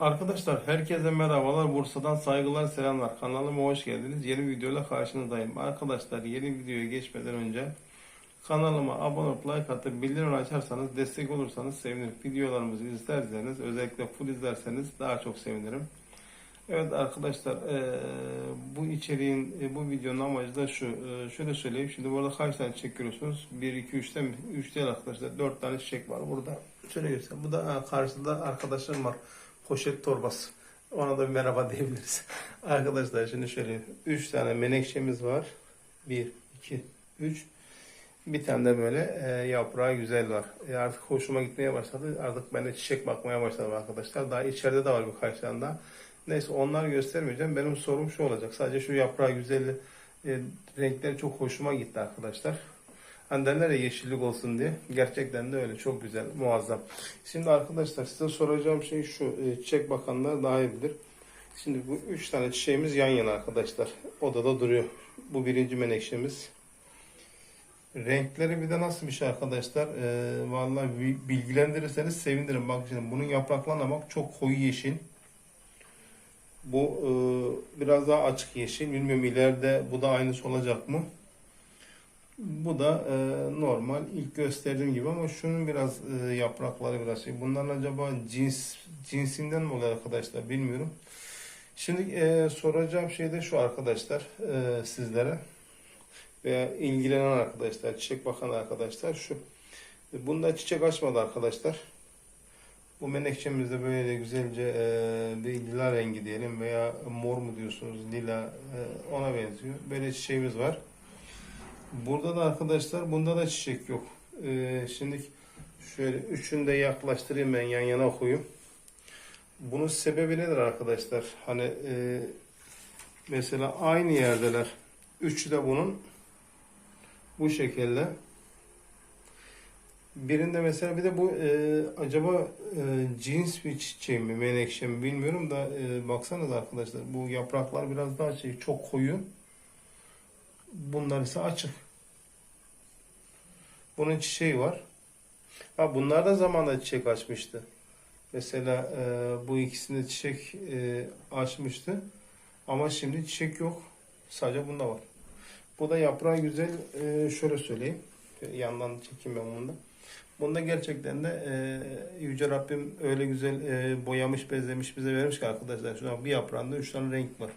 Arkadaşlar herkese merhabalar. Bursa'dan saygılar, selamlar. Kanalıma hoş geldiniz. Yeni videoyla karşınızdayım. Arkadaşlar yeni videoya geçmeden önce kanalıma abone olup like atıp bildirim açarsanız destek olursanız sevinirim. Videolarımızı izlerseniz özellikle full izlerseniz daha çok sevinirim. Evet arkadaşlar bu içeriğin e, bu videonun amacı da şu. Şöyle söyleyeyim. Şimdi burada kaç tane çiçek görüyorsunuz? 1, 2, 3'te mi? 3 değil arkadaşlar. 4 tane çiçek var burada. Şöyle göstereyim. Bu da karşıda arkadaşlarım var. Poşet torbası. Ona da bir merhaba diyebiliriz. arkadaşlar şimdi şöyle 3 tane menekşemiz var. 1, 2, 3. Bir tane de böyle e, yaprağı güzel var. E, artık hoşuma gitmeye başladı. Artık ben de çiçek bakmaya başladım arkadaşlar. Daha içeride de var birkaç tane daha. Neyse onları göstermeyeceğim. Benim sorum şu olacak. Sadece şu yaprağı güzelliği, e, renkleri çok hoşuma gitti arkadaşlar. Hani derler ya yeşillik olsun diye. Gerçekten de öyle. Çok güzel, muazzam. Şimdi arkadaşlar size soracağım şey şu. E, çiçek bakanlar daha iyi bilir. Şimdi bu üç tane çiçeğimiz yan yana arkadaşlar. Odada duruyor. Bu birinci menekşemiz. Renkleri bir de nasıl bir şey arkadaşlar? Ee, vallahi bi- bilgilendirirseniz sevinirim. Bak şimdi bunun yapraklarına bak çok koyu yeşil. Bu e, biraz daha açık yeşil. Bilmiyorum ileride bu da aynısı olacak mı? Bu da e, normal ilk gösterdiğim gibi ama şunun biraz e, yaprakları biraz şey. Bunların acaba cins cinsinden mi oluyor arkadaşlar bilmiyorum. Şimdi e, soracağım şey de şu arkadaşlar e, sizlere veya ilgilenen arkadaşlar, çiçek bakan arkadaşlar şu. Bunda çiçek açmadı arkadaşlar. Bu menekşemizde böyle de güzelce e, bir lila rengi diyelim veya mor mu diyorsunuz lila e, ona benziyor. Böyle çiçeğimiz var. Burada da arkadaşlar bunda da çiçek yok. E, şimdi şöyle üçünü de yaklaştırayım ben yan yana koyayım. Bunun sebebi nedir arkadaşlar? Hani e, mesela aynı yerdeler. Üçü de bunun bu şekilde. Birinde mesela bir de bu e, acaba e, cins bir çiçeği mi menekşe mi bilmiyorum da e, baksanız arkadaşlar bu yapraklar biraz daha şey çok koyu. Bunlar ise açık. Bunun çiçeği var. Ha bunlar da zamanla çiçek açmıştı. Mesela e, bu ikisinde çiçek e, açmıştı. Ama şimdi çiçek yok. Sadece bunda var. Bu da yaprağı güzel. e, şöyle söyleyeyim. Yandan çekeyim ben bunu da. Bunda gerçekten de e, Yüce Rabbim öyle güzel e, boyamış, bezlemiş, bize vermiş ki arkadaşlar. Şu an bir yaprağında üç tane renk var.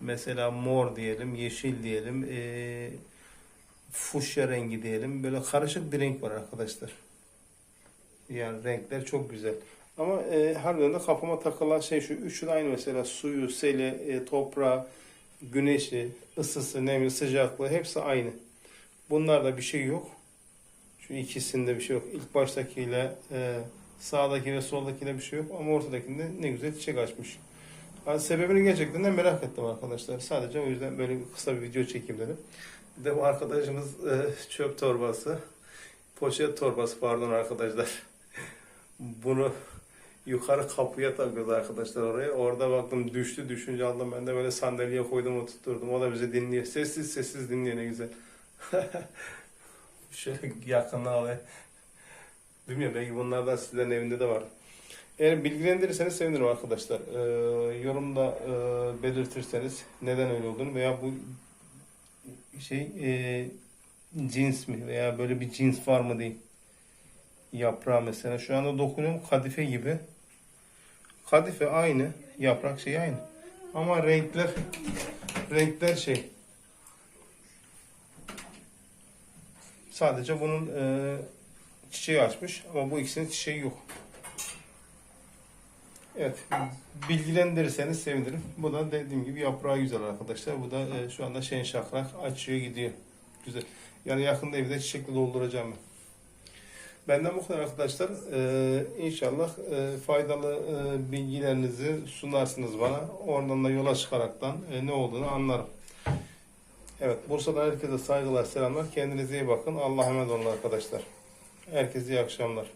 Mesela mor diyelim, yeşil diyelim, e, fuşya rengi diyelim. Böyle karışık bir renk var arkadaşlar. Yani renkler çok güzel. Ama e, harbiden de kafama takılan şey şu. Üçü de aynı mesela suyu, seli, e, toprağı, güneşi, ısısı, nemi, sıcaklığı hepsi aynı. Bunlarda bir şey yok. Şu ikisinde bir şey yok. İlk baştakiyle e, sağdaki ve soldakiyle bir şey yok ama ortadakinde ne güzel çiçek açmış. Yani sebebini gerçekten de merak ettim arkadaşlar. Sadece o yüzden böyle kısa bir video çekeyim dedim. De bu arkadaşımız e, çöp torbası, poşet torbası pardon arkadaşlar. Bunu yukarı kapıya takıyordu arkadaşlar oraya. Orada baktım düştü düşünce aldım ben de böyle sandalyeye koydum oturtturdum. O da bizi dinliyor. Sessiz sessiz dinliyor ne güzel. Şöyle yakından alayım. Bilmiyorum belki bunlardan sizlerin evinde de var. Eğer bilgilendirirseniz sevinirim arkadaşlar. Ee, yorumda e, belirtirseniz neden öyle olduğunu veya bu şey e, cins mi veya böyle bir cins var mı diye. Yaprağı mesela şu anda dokunuyorum kadife gibi. Kadife aynı, yaprak şey aynı. Ama renkler renkler şey. Sadece bunun e, çiçeği açmış ama bu ikisinin çiçeği yok. Evet, bilgilendirirseniz sevinirim. Bu da dediğim gibi yaprağı güzel arkadaşlar. Bu da e, şu anda şen şakrak açıyor gidiyor. Güzel. Yani yakında evde çiçekle dolduracağım ben. Benden bu kadar arkadaşlar. Ee, inşallah e, faydalı e, bilgilerinizi sunarsınız bana. Oradan da yola çıkaraktan e, ne olduğunu anlarım. Evet, Bursa'dan herkese saygılar, selamlar. Kendinize iyi bakın. Allah'a emanet olun arkadaşlar. Herkese iyi akşamlar.